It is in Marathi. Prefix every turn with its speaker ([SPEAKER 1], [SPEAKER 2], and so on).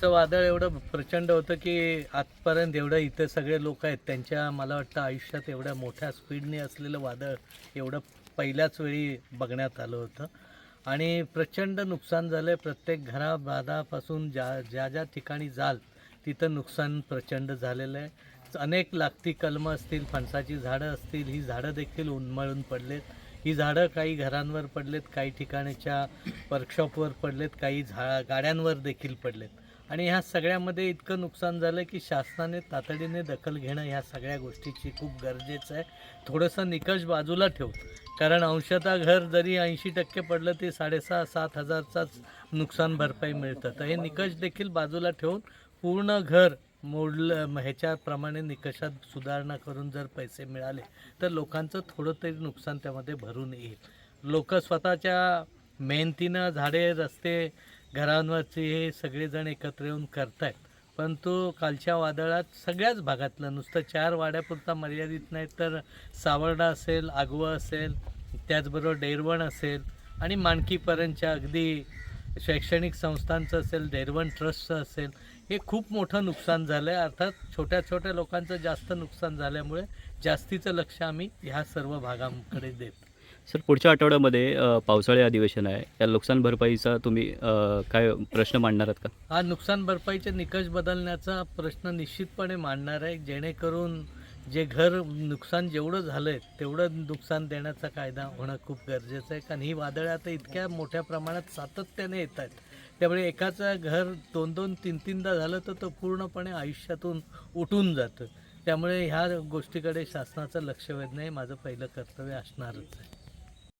[SPEAKER 1] फणसाचं वादळ एवढं प्रचंड होतं की आजपर्यंत एवढं इथे सगळे लोक आहेत. त्यांच्या मला वाटतं आयुष्यात एवढ्या मोठ्या स्पीडने असलेलं वादळ एवढं पहिल्याच वेळी बघण्यात आलं होतं. आणि प्रचंड नुकसान झालं आहे प्रत्येक घराबाधापासून ज्या ज्या ज्या ठिकाणी जाल तिथं नुकसान प्रचंड झालेलं आहे. अनेक लागती कलमं असतील फणसाची झाडं असतील ही झाडं देखील उन्मळून पडलेत. ही झाडं काही घरांवर पडलेत काही ठिकाणच्या वर्कशॉपवर पडलेत काही झा गाड्यांवर देखील पडलेत. आणि ह्या सगळ्यामध्ये इतकं नुकसान झालं की शासनाने तातडीने दखल घेणं ह्या सगळ्या गोष्टीची खूप गरजेचं आहे. थोडंसं निकष बाजूला ठेव. कारण अंशतः घर जरी ऐंशी टक्के पडलं ते साडेसहा सात हजारचाच नुकसान भरपाई मिळतं. तर हे निकष देखील बाजूला ठेवून पूर्ण घर मोडलं ह्याच्याप्रमाणे निकषात सुधारणा करून जर पैसे मिळाले तर लोकांचं थोडं तरी नुकसान त्यामध्ये भरून येईल. लोक स्वतःच्या मेहनतीनं झाडे रस्ते घरांवरचे हे सगळेजण एकत्र येऊन करतायत. परंतु कालच्या वादळात सगळ्याच भागातलं नुसतं चार वाड्यापुरता मर्यादित नाही तर सावर्डा असेल आगवा असेल त्याचबरोबर डेरवण असेल आणि माणकीपर्यंतच्या अगदी शैक्षणिक संस्थांचं असेल डेरवण ट्रस्टचं असेल हे खूप मोठं नुकसान झालं आहे अर्थात छोट्या छोट्या लोकांचं जास्त नुकसान झाल्यामुळे जास्तीचं लक्ष आम्ही ह्या सर्व भागांकडे देतो
[SPEAKER 2] सर पुढच्या आठवड्यामध्ये अ, पावसाळी अधिवेशन आहे. या नुकसान भरपाईचा तुम्ही अ, काय प्रश्न मांडणार आहात का?
[SPEAKER 1] हा नुकसान भरपाईचे निकष बदलण्याचा प्रश्न निश्चितपणे मांडणार आहे. जेणेकरून जे घर नुकसान जेवढं झालंय तेवढं नुकसान देण्याचा कायदा होणं खूप गरजेचं आहे. कारण ही वादळं आता इतक्या मोठ्या प्रमाणात सातत्याने येत आहेत. त्यामुळे एकाचं घर दोन दोन तीन तीनदा झालं तर तो पूर्णपणे आयुष्यातून उठून जातं त्यामुळे ह्या गोष्टीकडे शासनाचं लक्ष वेधणं हे माझं पहिलं कर्तव्य असणारच आहे.